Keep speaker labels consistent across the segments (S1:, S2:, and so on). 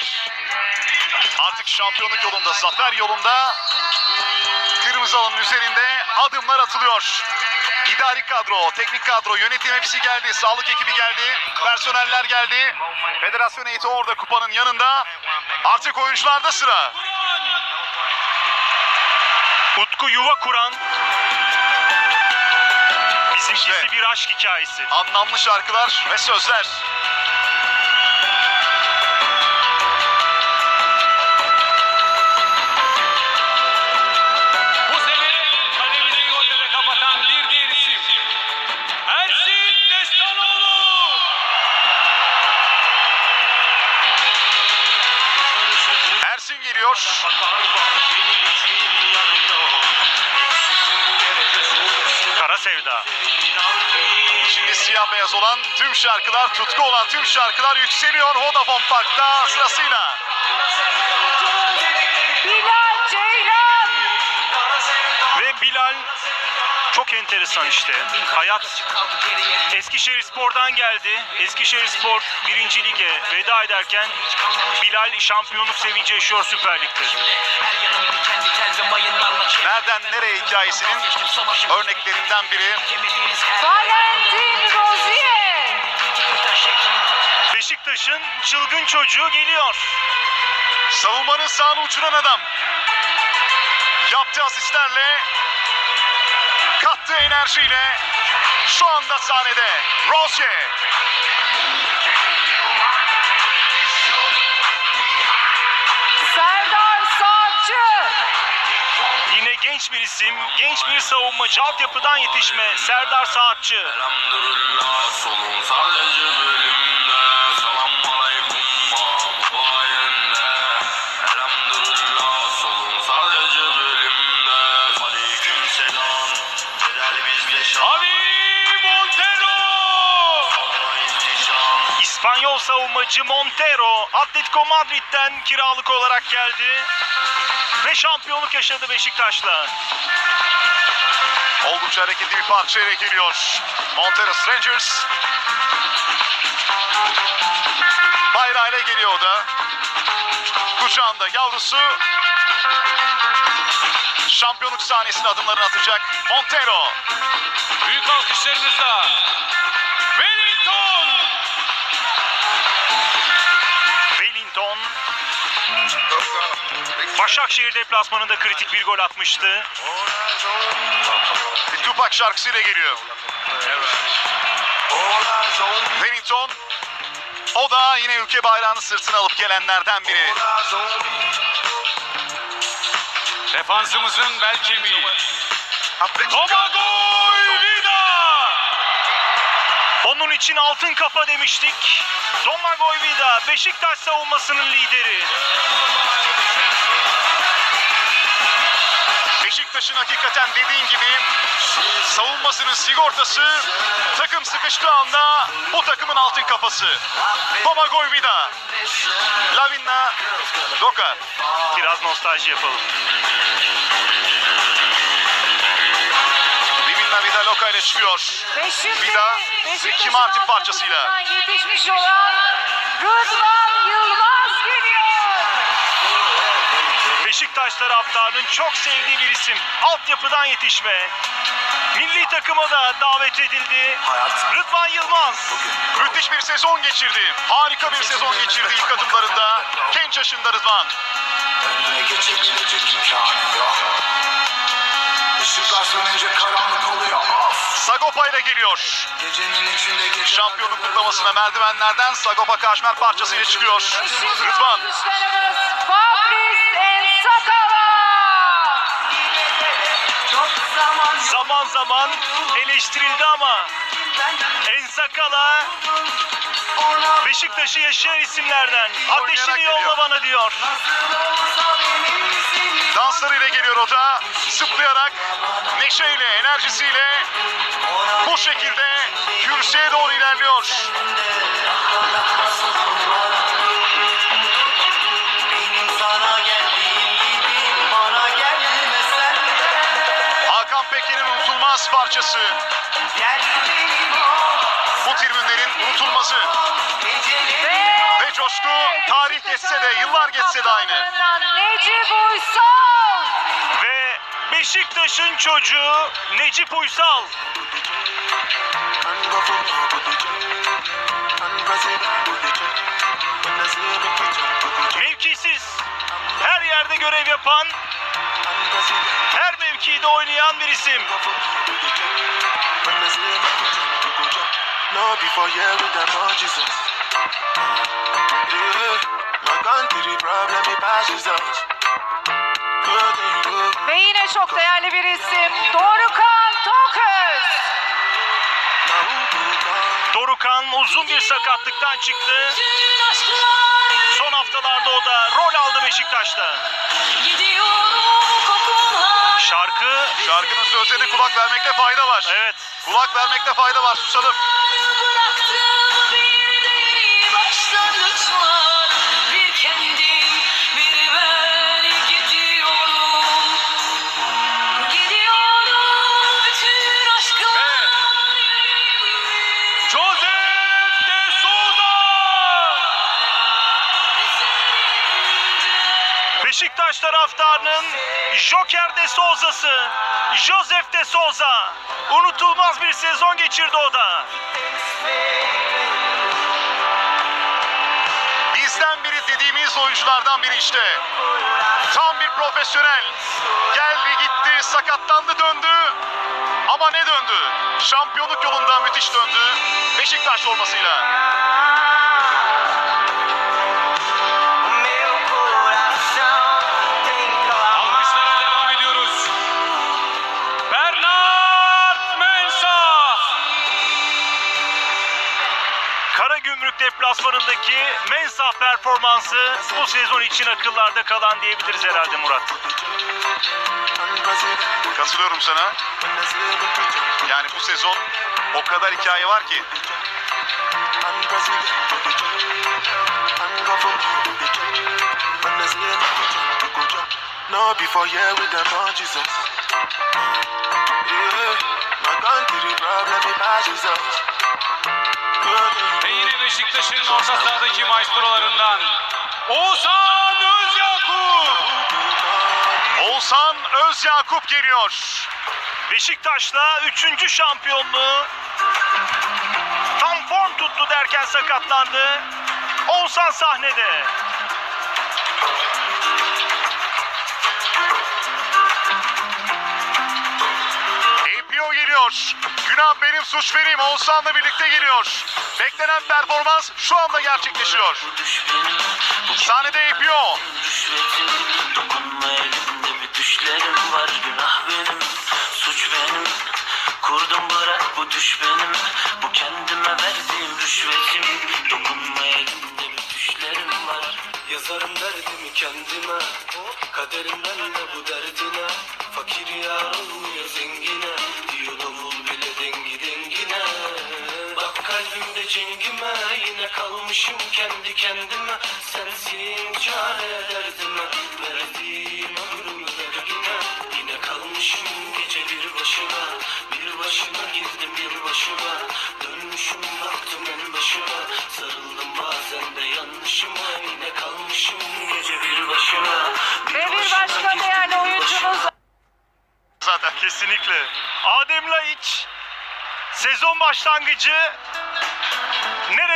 S1: diyorlar. Artık şampiyonluk yolunda, zafer yolunda kırmızı alanın üzerinde adımlar atılıyor. İdari kadro, teknik kadro, yönetim hepsi geldi. Sağlık ekibi geldi. Personeller geldi. Federasyon heyeti orada kupanın yanında. Artık oyuncularda sıra.
S2: Utku yuva kuran bizimkisi
S1: İşte.
S2: bir aşk hikayesi.
S1: Anlamlı şarkılar ve sözler. Şarkılar, tutku olan tüm şarkılar yükseliyor Vodafone Park'ta sırasıyla.
S3: Bilal Ceylan.
S2: Ve Bilal çok enteresan işte. Hayat Eskişehir Spor'dan geldi. Eskişehir Spor birinci lige veda ederken Bilal şampiyonluk sevinci yaşıyor Süper Lig'de.
S1: Nereden nereye hikayesinin örneklerinden biri.
S3: Valentin Rozier.
S2: Beşiktaş'ın çılgın çocuğu geliyor.
S1: Savunmanın sağını uçuran adam. Yaptığı asistlerle, kattığı enerjiyle şu anda sahnede Rozier.
S3: Serdar Saatçı.
S2: Yine genç bir isim, genç bir savunmacı altyapıdan yetişme Serdar Saatçı.
S4: Elhamdülillah solun sadece bölümde
S2: savunmacı Montero Atletico Madrid'den kiralık olarak geldi. Ve şampiyonluk yaşadı Beşiktaş'la.
S1: Oldukça hareketli bir parçayla geliyor. Montero Strangers. Bayrağıyla geliyor o da. Kucağında yavrusu. Şampiyonluk sahnesine adımlarını atacak Montero.
S5: Büyük alkışlarınızla.
S2: Başakşehir deplasmanında kritik bir gol atmıştı.
S1: Bir Tupac şarkısıyla geliyor. Wellington. O da yine ülke bayrağını sırtına alıp gelenlerden biri.
S5: Defansımızın bel kemiği. Tomago Vida.
S2: Onun için altın kafa demiştik. Domagoj Vida Beşiktaş savunmasının lideri.
S1: Beşiktaş'ın hakikaten dediğin gibi savunmasının sigortası takım sıkıştığı anda bu takımın altın kafası. Domagoj Vida. Lavinna Doka.
S2: Biraz nostalji yapalım.
S1: Lavinna Vida Loka ile çıkıyor.
S3: Ve şimdi
S1: Bir daha
S3: Beşiktaş'ın
S1: Ricky Martin parçasıyla.
S3: Yetişmiş olan Rıdvan Yılmaz geliyor.
S2: Beşiktaş taraftarının çok sevdiği bir isim. Altyapıdan yetişme. Milli takıma da davet edildi. Rıdvan Yılmaz.
S1: Müthiş bir sezon geçirdi. Harika bir sezon geçirdi ilk adımlarında. Genç yaşında Rıdvan.
S4: Önüne geçebilecek imkanı yok Işıklar sönünce karanlık oluyor Of
S1: Sagopa ile geliyor.
S4: Gecenin içinde gece
S1: Şampiyonluk kutlamasına merdivenlerden Sagopa Kaşmer parçasıyla çıkıyor. Rıdvan.
S2: Zaman zaman eleştirildi ama Ensakala Beşiktaş'ı yaşayan isimlerden. Ateşini yolla bana diyor.
S1: Danslarıyla geliyor o da. Zıplayarak, neşeyle, enerjisiyle bu şekilde kürsüye doğru ilerliyor. Hakan Peker'in unutulmaz parçası.
S4: Gel benim o
S1: Bu tribünlerin unutulmazı.
S4: geceleri
S3: Ve
S1: Ve coşku tarih geçse de yıllar geçse de aynı.
S3: Necip Uysal.
S2: Ve Beşiktaş'ın çocuğu Necip Uysal. Mevkisiz, her yerde görev yapan, her mevkide oynayan bir isim.
S6: No, before yeah with them oh Jesus. Yeah, my country problem it passes us.
S3: Ve yine çok değerli bir isim. Dorukan Toköz.
S2: Dorukan uzun bir sakatlıktan çıktı. Son haftalarda o da rol aldı Beşiktaş'ta. Şarkı,
S1: Şarkının sözlerine kulak vermekte fayda var.
S2: evet
S1: Kulak vermekte fayda var susalım.
S5: De Souza.
S2: Unutulmaz bir sezon geçirdi o da.
S1: Bizden biri dediğimiz oyunculardan biri işte. Tam bir profesyonel. Geldi gitti sakatlandı döndü. Ama ne döndü? Şampiyonluk yolunda müthiş döndü. Beşiktaş formasıyla.
S2: Karagümrük deplasmanındaki Mensah performansı bu sezon için akıllarda kalan diyebiliriz herhalde Murat.
S1: Katılıyorum sana. Yani bu sezon o kadar hikaye var ki.
S5: Beşiktaş'ın orta sahadaki maestrolarından Oğuzhan Özyakup.
S1: Oğuzhan Özyakup geliyor.
S2: Beşiktaş'la 3. şampiyonluğu tam form tuttu derken sakatlandı. Oğuzhan sahnede.
S1: Geliyor. Günah benim suç benim. Oğuzhan'la birlikte geliyor. Beklenen performans şu anda gerçekleşiyor. Sahnede
S7: bir düşlerim var günah benim suç benim kurdum bırak bu düş benim bu kendime verdiğim rüşvetim dokunma elimde bir düşlerim var yazarım derdimi kendime kaderimden de bu derdine fakir yar olmuyor zengine yolu kalbimde cengime Yine kalmışım kendi kendime. Sensin çare derdime Verdiğim ömrümü vergine Yine kalmışım gece bir başıma Bir başıma girdim bir başıma. Dönmüşüm baktım en başıma Sarıldım bazen de yanlışıma. Yine kalmışım gece bir başıma
S3: Ve bir başka değerli oyuncumuz
S1: Zaten.
S2: Kesinlikle. Adem Laiç sezon başlangıcı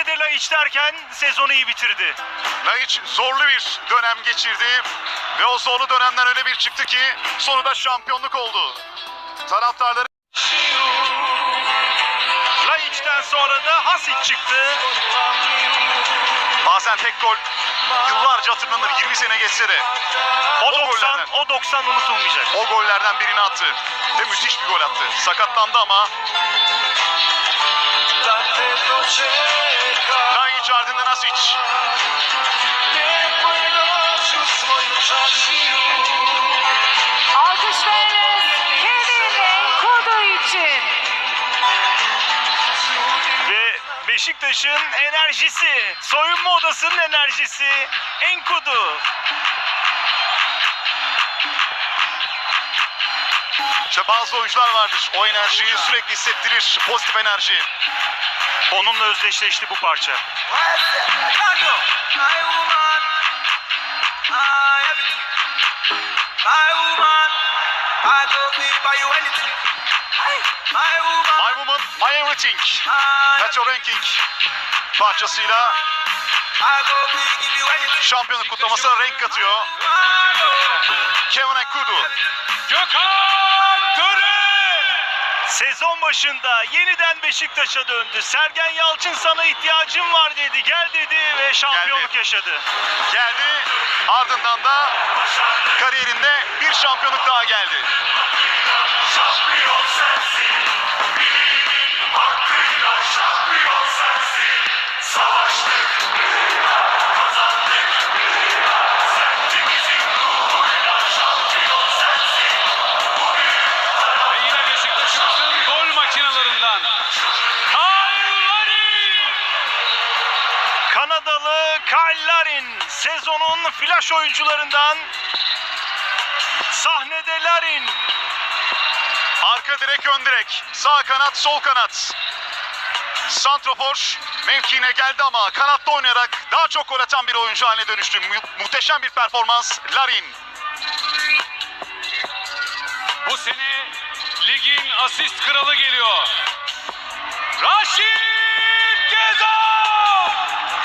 S2: nerede Laiç derken sezonu iyi bitirdi.
S1: Laiç zorlu bir dönem geçirdi. Ve o zorlu dönemden öyle bir çıktı ki sonunda şampiyonluk oldu. Taraftarları
S2: Laiç'ten sonra da Hasic çıktı.
S1: bazen tek gol yıllarca hatırlanır 20 sene geçse de.
S2: O 90,
S1: gollerden.
S2: o 90 unutulmayacak.
S1: O gollerden birini attı. Ve müthiş bir gol attı. Sakatlandı ama Laiç Asic.
S3: alkışlarınız Kevin için.
S2: Ve Beşiktaş'ın enerjisi, soyunma odasının enerjisi Enkudu.
S1: İşte bazı oyuncular vardır. O enerjiyi sürekli hissettirir. Pozitif enerji.
S2: Onunla özdeşleşti bu parça.
S4: My woman, my everything. My woman, I go be buy you anything. My woman,
S1: My Woman, My Everything.
S4: my
S1: Metro Ranking parçasıyla şampiyonluk kutlamasına renk katıyor. Kevin Enkudu.
S5: Gökhan Töre.
S2: Sezon başında yeniden Beşiktaş'a döndü. Sergen Yalçın sana ihtiyacım var dedi. Gel dedi ve şampiyonluk
S1: Geldi.
S2: yaşadı.
S1: geldi. Ardından da kariyerinde bir şampiyonluk daha geldi.
S5: Ve
S2: Kanadalı Kyle Larin sezonun flash oyuncularından sahnede Larin
S1: Arka direk ön direk. Sağ kanat sol kanat. Santrofor mevkiine geldi ama kanatta oynayarak daha çok gol atan bir oyuncu haline dönüştü. Mu- muhteşem bir performans Larin.
S5: Bu sene ligin asist kralı geliyor. Raşit Gezal.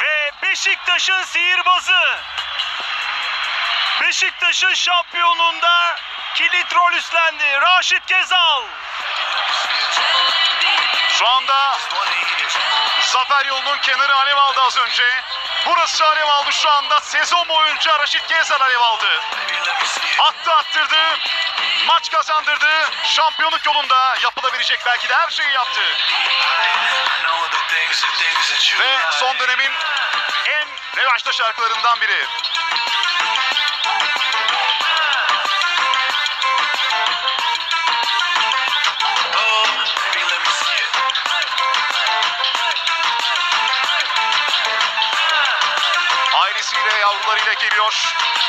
S2: ve Beşiktaş'ın sihirbazı Beşiktaş'ın şampiyonluğunda kilit rol üstlendi Raşit Gezal.
S1: Şu anda zafer yolunun kenarı alev aldı az önce. Burası alev aldı şu anda. Sezon boyunca Raşit Gezer alev aldı. Attı attırdı. Maç kazandırdı. Şampiyonluk yolunda yapılabilecek belki de her şeyi yaptı. Ve son dönemin en revaçta şarkılarından biri. Geliyor.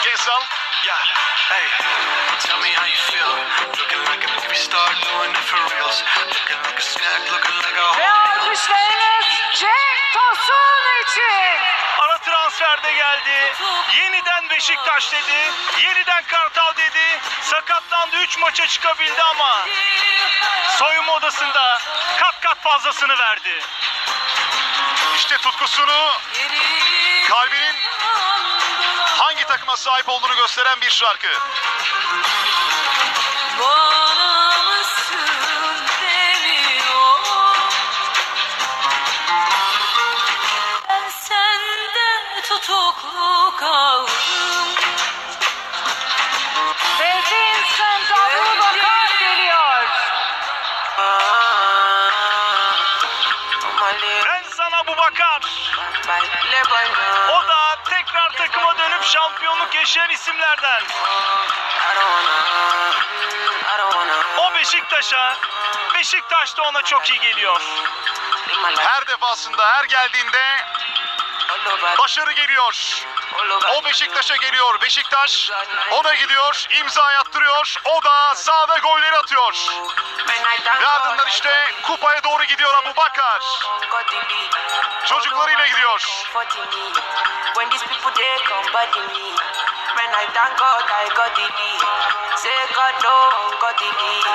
S1: Gezal
S6: Yeah, hey, tell me how you feel. Looking like a movie star doing it for reals. Looking like a snack, looking like a
S3: Ve alkışlarınız Cenk Tosun için.
S2: Ara transferde geldi. Yeniden Beşiktaş dedi. Yeniden Kartal dedi. Sakatlandı 3 maça çıkabildi ama soyunma odasında kat kat fazlasını verdi.
S1: işte tutkusunu kalbinin takıma sahip olduğunu gösteren bir şarkı.
S2: Şampiyonluk yaşayan isimlerden. O Beşiktaş'a, Beşiktaş da ona çok iyi geliyor.
S1: Her defasında her geldiğinde başarı geliyor. O Beşiktaş'a geliyor. Beşiktaş ona gidiyor, imza attırıyor. O da sahada golleri atıyor. Ve ardından işte kupaya doğru gidiyor Abu Bakar. Çocuklarıyla gidiyor.
S8: When I thank God I got the lead. Say God no, got the lead.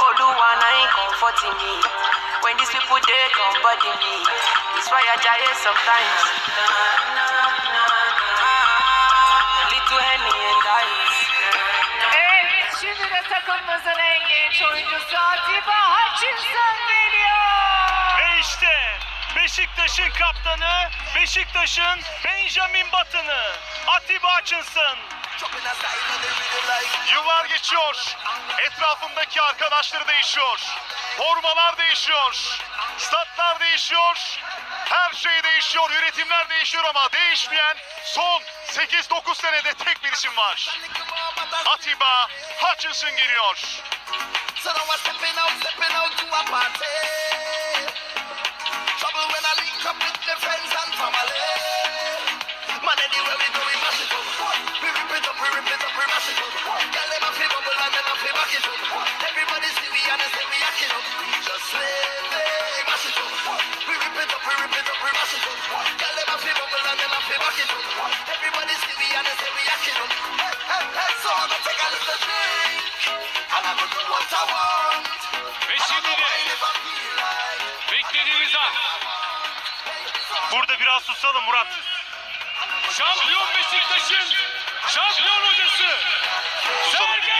S8: Oluwa na comforting me. When these people they come body me, it's why I die sometimes. Little Henny and ice.
S3: Evet, şimdi de takımımızın en genç oyuncusu Atiba Hutchinson geliyor.
S2: Ve işte Beşiktaş'ın kaptanı, Beşiktaş'ın Benjamin Batın'ı, Atiba Hutchinson.
S1: Yıllar geçiyor. Etrafındaki arkadaşları değişiyor. Formalar değişiyor. Statlar değişiyor. Her şey değişiyor. Üretimler değişiyor ama değişmeyen son 8-9 senede tek bir isim var. Atiba Hutchinson geliyor.
S4: Trouble
S2: Burada biraz susalım Murat.
S5: Şampiyon Beşiktaş'ın şampiyon hocası! Sergen!